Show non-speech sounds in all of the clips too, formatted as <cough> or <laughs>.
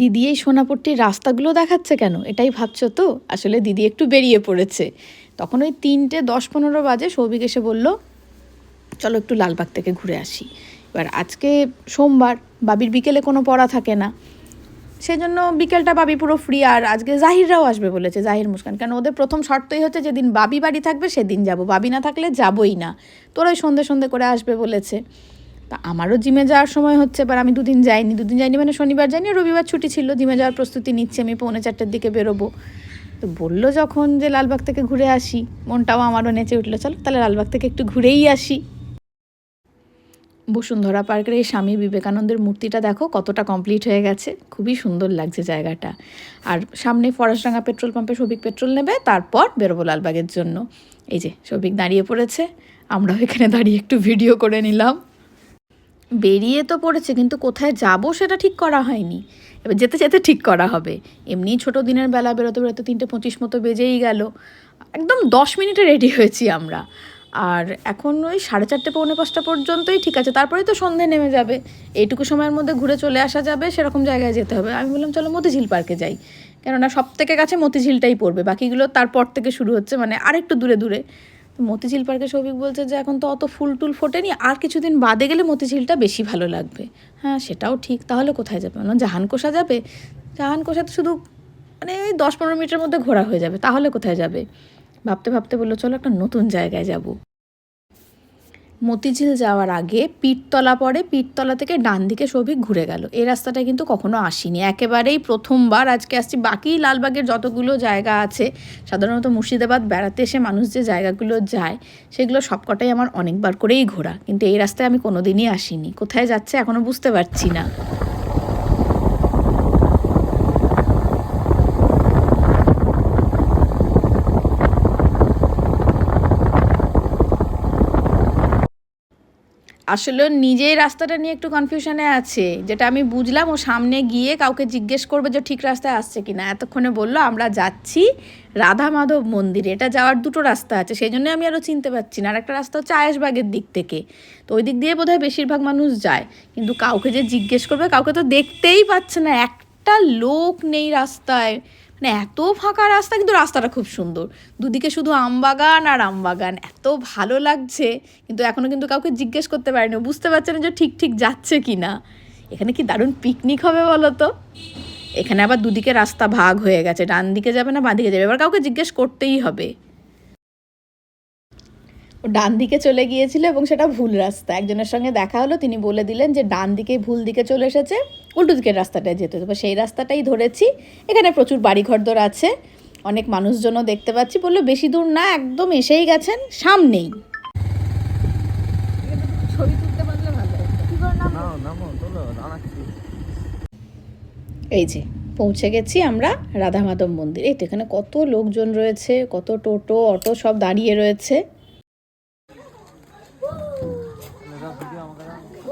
দিদি এই সোনাপট্টির রাস্তাগুলো দেখাচ্ছে কেন? এটাই ভাবছ তো? আসলে দিদি একটু বেরিয়ে পড়েছে। তখন ওই তিনটে দশ পনেরো বাজে সৌভিক এসে বলল, চলো একটু লালবাগ থেকে ঘুরে আসি। এবার আজকে সোমবার, বাবির বিকেলে কোনো পড়া থাকে না। সেজন্য বিকেলটা বাবি পুরো ফ্রি আর আজকে জাহিররাও আসবে বলেছে, জাহির মুস্কান। কারণ ওদের প্রথম শর্তই হচ্ছে যেদিন বাবি বাড়ি থাকবে সেদিন যাব। বাবি না থাকলে যাবই না। তোরাই সন্ধে সন্ধে করে আসবে বলেছে। তা আমারও জিমে যাওয়ার সময় হচ্ছে, এবার আমি দুদিন যাইনি। দুদিন যাইনি মানে শনিবার যাইনি রবিবার ছুটি ছিল। জিমে যাওয়ার প্রস্তুতি নিচ্ছি আমি, পৌনে চারটের দিকে বেরোবো। তো বলল যখন যে লালবাগ থেকে ঘুরে আসি, মনটাও আমারও নেচে উঠল, চলো তাহলে লালবাগ থেকে একটু ঘুরেই আসি। বসুন্ধরা পার্কের এই স্বামী বিবেকানন্দের মূর্তিটা দেখো, কতটা কমপ্লিট হয়ে গেছে। খুবই সুন্দর লাগছে জায়গাটা। আর সামনে ফরাসডাঙ্গা পেট্রোল পাম্পে সবিক পেট্রোল নেবে, তারপর বেরোবো লালবাগের জন্য। এই যে সবিক দাঁড়িয়ে পড়েছে, আমরাও এখানে দাঁড়িয়ে একটু ভিডিও করে নিলাম। বেরিয়ে তো পড়েছে, কিন্তু কোথায় যাব সেটা ঠিক করা হয়নি। এবার যেতে যেতে ঠিক করা হবে। এমনি ছোট দিনের বেলা বেরোতে বেরোতে তিনটে পঁচিশ মতো বেজেই গেল। একদম দশ মিনিটে রেডি হয়েছি আমরা। আর এখন ওই সাড়ে চারটে, পৌনে পাঁচটা পর্যন্তই ঠিক আছে। তারপরেই তো সন্ধে নেমে যাবে। এইটুকু সময়ের মধ্যে ঘুরে চলে আসা যাবে, সেরকম জায়গায় যেতে হবে। আমি বললাম, চলো মতিঝিল পার্কে যাই। কেননা সব থেকে কাছে মতিঝিলটাই পড়বে। বাকিগুলো তারপর থেকে শুরু হচ্ছে মানে আরেকটু দূরে দূরে। মতিঝিল পার্কে সৌভিক বলছে যে, এখন তো অত ফুল টুল ফোটেনি, আর কিছুদিন বাদে গেলে মতিঝিলটা বেশি ভালো লাগবে। হ্যাঁ সেটাও ঠিক। তাহলে কোথায় যাবে? মানে জাহানকোষা যাবে? জাহানকোষা তো শুধু মানে ওই দশ পনেরো মিনিটের মধ্যে ঘোরা হয়ে যাবে। তাহলে কোথায় যাবে? ভাবতে ভাবতে বলল, চলো একটা নতুন জায়গায় যাব। মতিঝিল যাওয়ার আগে পীরতলা পরে পীরতলা থেকে ডান দিকে সৌভিক ঘুরে গেল। এই রাস্তাটা কিন্তু কখনো আসিনি। একেবারেই প্রথমবার আজকে আসছি। বাকি লালবাগের যতগুলো জায়গা আছে, সাধারণত মুর্শিদাবাদ, বেড়াতে এসে মানুষ যে জায়গাগুলো যায়, সেগুলো সবকটাই আমার অনেকবার করেই ঘোরা। কিন্তু এই রাস্তায় আমি কোনোদিনই আসিনি। কোথায় যাচ্ছে এখনও বুঝতে পারছি না। আসলে নিজেই রাস্তাটা নিয়ে একটু কনফিউশনে আছে। যেটা আমি বুঝলাম, ও সামনে গিয়ে কাউকে জিজ্ঞেস করবে যে ঠিক রাস্তায় আসছে কিনা। এতক্ষণে বলল, আমরা যাচ্ছি রাধা মাধব মন্দিরে। এটা যাওয়ার দুটো রাস্তা আছে, সেই জন্য আমি আরও চিনতে পারছি না। আর একটা রাস্তা হচ্ছে আয়েশবাগের দিক থেকে। তো ওই দিক দিয়ে বোধহয় বেশিরভাগ মানুষ যায়। কিন্তু কাউকে যে জিজ্ঞেস করবে, কাউকে তো দেখতেই পাচ্ছে না। একটা লোক নেই রাস্তায়। মানে এত ফাঁকা রাস্তা, কিন্তু রাস্তাটা খুব সুন্দর। দুদিকে শুধু আমবাগান আর আমবাগান এত ভালো লাগছে, কিন্তু এখনও কিন্তু কাউকে জিজ্ঞেস করতে পারিনি। বুঝতে পারছে না যে ঠিক ঠিক যাচ্ছে কি না এখানে কি দারুণ পিকনিক হবে বলো তো এখানে আবার দুদিকে রাস্তা ভাগ হয়ে গেছে। ডান দিকে যাবে না বাঁ দিকে যাবে? এবার কাউকে জিজ্ঞেস করতেই হবে। ডান দিকে চলে গিয়েছিল এবং সেটা ভুল রাস্তা। একজনের সঙ্গে দেখা হলো তিনি বলে দিলেন যে ডান দিকে ভুল দিকে চলে এসেছে উল্টো দিকের রাস্তাটায় যেতে। হবে সেই রাস্তাটাই ধরেছি। এখানে প্রচুর বাড়িঘরদর আছে। অনেক মানুষজনও দেখতে পাচ্ছি। বলল বেশি দূর না একদম এসেই গেছেন সামনেই। এই যে পৌঁছে গেছি আমরা রাধা মাধব মন্দির। এই তো এখানে কত লোকজন রয়েছে কত টোটো অটো সব দাঁড়িয়ে রয়েছে। হ্যাঁ।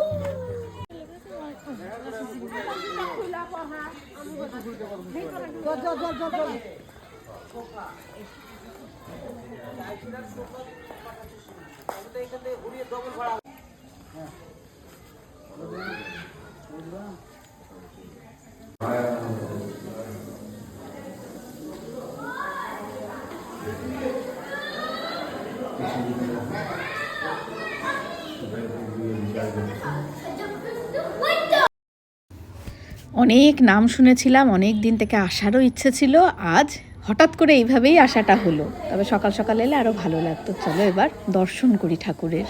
অনেক নাম শুনেছিলাম, অনেক দিন থেকে আসারও ইচ্ছে ছিল, আজ হঠাৎ করে এইভাবেই আসাটা হলো। তবে সকাল সকাল এলে আরও ভালো লাগতো। চলো এবার দর্শন করি ঠাকুরের।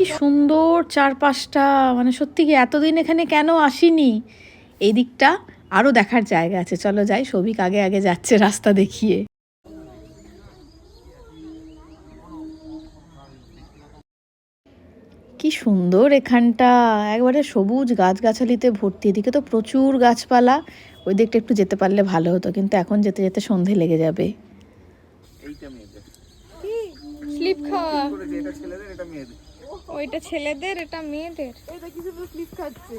কি সুন্দর চারপাশটা। মানে সত্যি কি এতদিন এখানে কেন আসিনি? এই দিকটা আরও দেখার জায়গা আছে। চলো যাই সবিক আগে আগে যাচ্ছে রাস্তা দেখিয়ে। কি সুন্দর এখানটা। একবারে সবুজ গাছগাছালিতে ভর্তি। এদিকে তো প্রচুর গাছপালা। ওই দিকটা একটু যেতে পারলে ভালো হতো কিন্তু এখন যেতে যেতে সন্ধে লেগে যাবে। এইটা মেয়েদের। স্লিপ খাওয়া। এটা ছেলেদের এটা মেয়েদের। ওইটা ছেলেদের এটা মেয়েদের। এটা কিছু স্লিপ খাচ্ছে?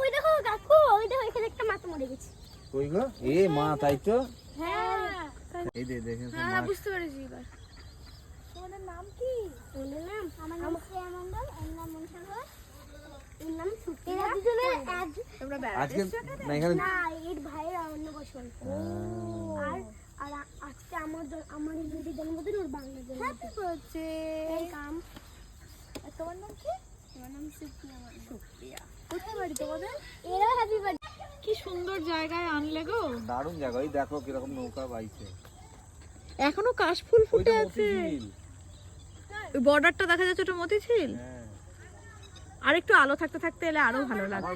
ওই দেখো কাকু ওই দেখো এখানে একটা মাথা মরে গেছে। কই গো? এ মা তাই তো? হ্যাঁ। এই দে দেখেন তো হ্যাঁ বুঝতে পেরেছি এবার। তোমাদের নাম কি? নাম আমার নাম শ্রেয়া এর নাম মনীষা ঘোষ। এর নাম ছুটি এরা দুজনে এক আজকে না এখানে না এর ভাইয়ের অন্য বছর। আর আর আজকে আমার আমার দিদি জন্মদিন ওর বাংলা জন্মদিন। হ্যাপি বার্থডে কাম তোমার নাম কি? তোমার নাম সুপ্রিয়া সুপ্রিয়া। কোথায় বাড়ি তোমাদের? এরা হ্যাপি বার্থডে কি সুন্দর জায়গায় আনলে গো। দারুণ জায়গা ওই দেখো কীরকম নৌকা বাইছে। এখনও কাশফুল ফুটে আছে। ওই বর্ডারটা দেখা যাচ্ছে ওটা মতিঝিল হ্যাঁ। আর একটু আলো থাকতে থাকতে এলে আরও ভালো লাগবে।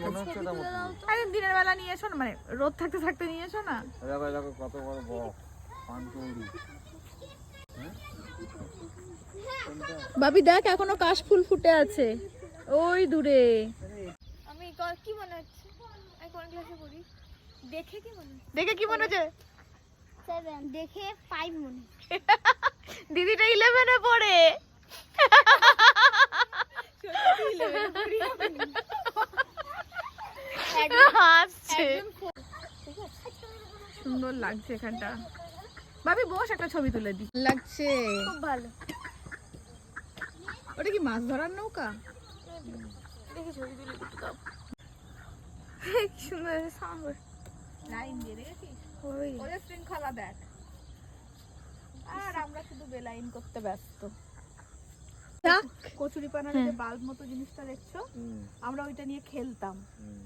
আরে দিনের বেলা নিয়ে এসো না মানে রোদ থাকতে থাকতে নিয়ে এসো না। কত বড় বাবি দেখ এখনও কাশফুল ফুটে আছে। ওই দূরে। আমি কি মনে হচ্ছে? আমি কোন ক্লাসে পড়ি? দেখে কি মনে দেখে কি মনে হচ্ছে? দেখে ফাইভ মনে <laughs> দিদিটা ইলেভেনে পড়ে। সুন্দর লাগছে এখানটা। ভাবি বস একটা ছবি তুলে দি। লাগছে। খুব ভালো। ওটা কি মাছ ধরার নৌকা? দেখে ছবি তুলে কি সুন্দর সামনে লাইন দিয়ে দেখেছিস? ওই। ওদের শৃঙ্খলা দেখ। আর আমরা শুধু বেলাইন করতে ব্যস্ত। কচুরি পানার যে বাল্ব মতো জিনিসটা দেখছ? আমরা ওইটা নিয়ে খেলতাম।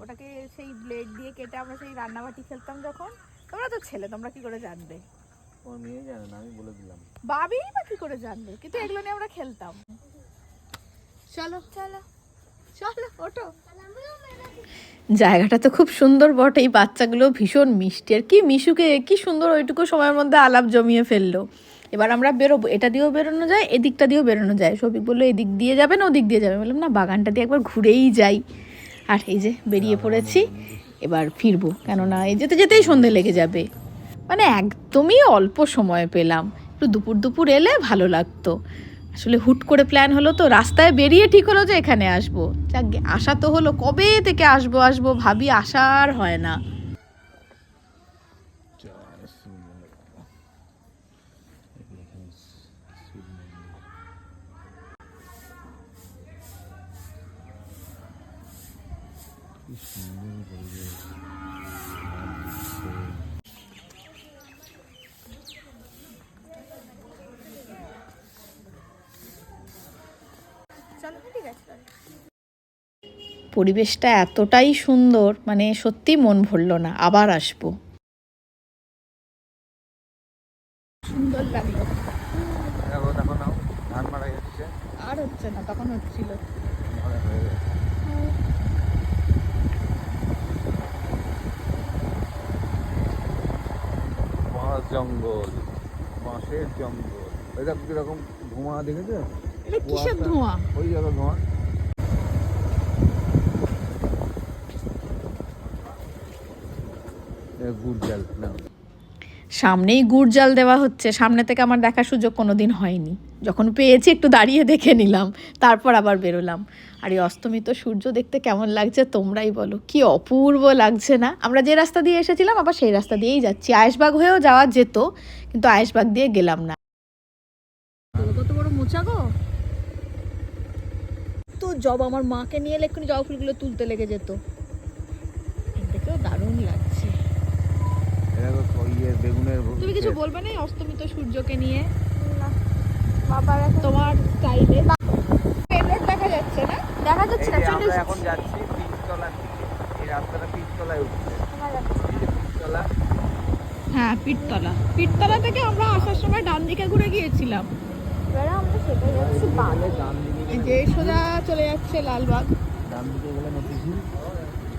ওটাকে সেই ব্লেড দিয়ে কেটে আমরা সেই রান্নাবাটি খেলতাম যখন। তোমরা তো ছেলে তোমরা কি করে জানবে? ও মেয়ে জানে না আমি বলে দিলাম। বাবি বা কি করে জানবে? কিন্তু এগুলো নিয়ে আমরা খেলতাম। চলো চলো চলো ওটো জায়গাটা তো খুব সুন্দর বটে এই বাচ্চাগুলো ভীষণ মিষ্টি। আর কি মিশুকে কি সুন্দর ওইটুকু সময়ের মধ্যে আলাপ জমিয়ে ফেলল। এবার আমরা বেরোবো। এটা দিয়েও বেরোনো যায়, এদিকটা দিয়েও বেরোনো যায়। সবিক বলল, এদিক দিয়ে যাবে না, ওদিক দিয়ে যাবে? বললাম, না, বাগানটা দিয়ে একবার ঘুরেই যাই। আর এই যে বেরিয়ে পড়েছি, এবার ফিরবো। কেননা এই যেতে যেতেই সন্ধে লেগে যাবে। মানে একদমই অল্প সময় পেলাম। একটু দুপুর দুপুর এলে ভালো লাগতো। আসলে হুট করে প্ল্যান হলো তো, রাস্তায় বেরিয়ে ঠিক হলো যে এখানে আসব। যাক আসা তো হলো কবে থেকে আসব আসব ভাবি আসার হয় না। পরিবেশটা এতটাই সুন্দর মানে সত্যি মন ভরলো না। আবার আসব। সুন্দর লাগল। দেখো দেখো নাও ধান মারা যাচ্ছে আর হচ্ছে না তখন হচ্ছিল। জঙ্গল বাঁশের জঙ্গল। ওই দেখো কীরকম ধোঁয়া দেখেছ? এটা কিসের ধোঁয়া? ওই দেখো ধোঁয়া। এ গুড় জাল না। সামনেই গুড় জাল দেওয়া হচ্ছে। সামনে থেকে আমার দেখার সুযোগ কোনো দিন হয়নি। যখন পেয়েছি একটু দাঁড়িয়ে দেখে নিলাম। তারপর আবার বেরোলাম। আর এই অস্তমিত সূর্য দেখতে কেমন লাগছে তোমরাই বলো। কি অপূর্ব লাগছে না? আমরা যে রাস্তা দিয়ে এসেছিলাম আবার সেই রাস্তা দিয়েই যাচ্ছি। আয়েশবাগ হয়েও যাওয়া যেত কিন্তু আয়েশবাগ দিয়ে গেলাম না। কত বড় মোচা গো? তো জব আমার মাকে নিয়ে এলে এক্ষুনি জবা ফুলগুলো তুলতে লেগে যেত। দেখেও দারুণ লাগছে। বেগুনের তুমি কিছু বলবে না অস্তমিত সূর্যকে নিয়ে? বাবার তোমার স্টাইলে দেখা যাচ্ছে না। দেখা যাচ্ছে না চলে এখন যাচ্ছি পিচতলার এই রাস্তাটা পিচতলায় উঠছে। পিচতলা। হ্যাঁ পিঠতলা। পিঠতলা থেকে আমরা আসার সময় ডান দিকে ঘুরে গিয়েছিলাম। যে সোজা চলে যাচ্ছে লালবাগ। ডান ডান দিকে গেলে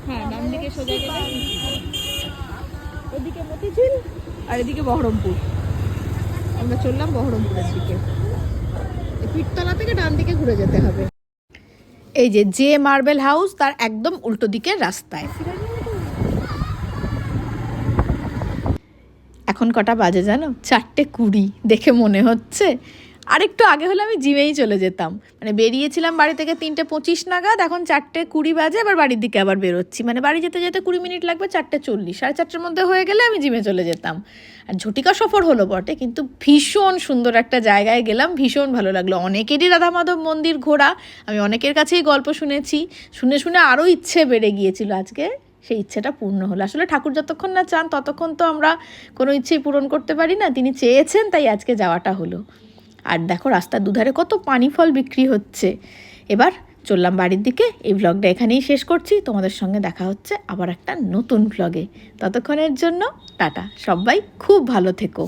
হ্যাঁ ডান দিকে সোজা গেলে ওদিকে মতিঝিল আর এদিকে বহরমপুর। আমরা চললাম বহরমপুরের দিকে। এই থেকে ডান দিকে ঘুরে যেতে হবে। এই যে যে মার্বেল হাউস, তার একদম উল্টো দিকের রাস্তায়। এখন কটা বাজে জানো? চারটে কুড়ি, দেখে মনে হচ্ছে? আর একটু আগে হলে আমি জিমেই চলে যেতাম। মানে বেরিয়েছিলাম বাড়ি থেকে তিনটে পঁচিশ নাগাদ, এখন চারটে কুড়ি বাজে আবার বাড়ির দিকে আবার বেরোচ্ছি। মানে বাড়ি যেতে যেতে কুড়ি মিনিট লাগবে, চারটে চল্লিশ। সাড়ে চারটের মধ্যে হয়ে গেলে আমি জিমে চলে যেতাম। আর ঝটিকা সফর হলো বটে, কিন্তু ভীষণ সুন্দর একটা জায়গায় গেলাম, ভীষণ ভালো লাগল। অনেকেরই রাধা মাধব মন্দির ঘোরা, আমি অনেকের কাছেই গল্প শুনেছি। শুনে শুনে আরও ইচ্ছে বেড়ে গিয়েছিল আজকে, সেই ইচ্ছেটা পূর্ণ হলো। আসলে ঠাকুর যতক্ষণ না চান, ততক্ষণ তো আমরা কোনো ইচ্ছেই পূরণ করতে পারি না। তিনি চেয়েছেন, তাই আজকে যাওয়াটা হলো। আর দেখো রাস্তার দুধারে কত পানি ফল বিক্রি হচ্ছে। এবার চললাম বাড়ির দিকে। এই ব্লগটা এখানেই শেষ করছি। তোমাদের সঙ্গে দেখা হচ্ছে আবার একটা নতুন ব্লগে ততক্ষণের জন্য টাটা। সবাই খুব ভালো থেকো।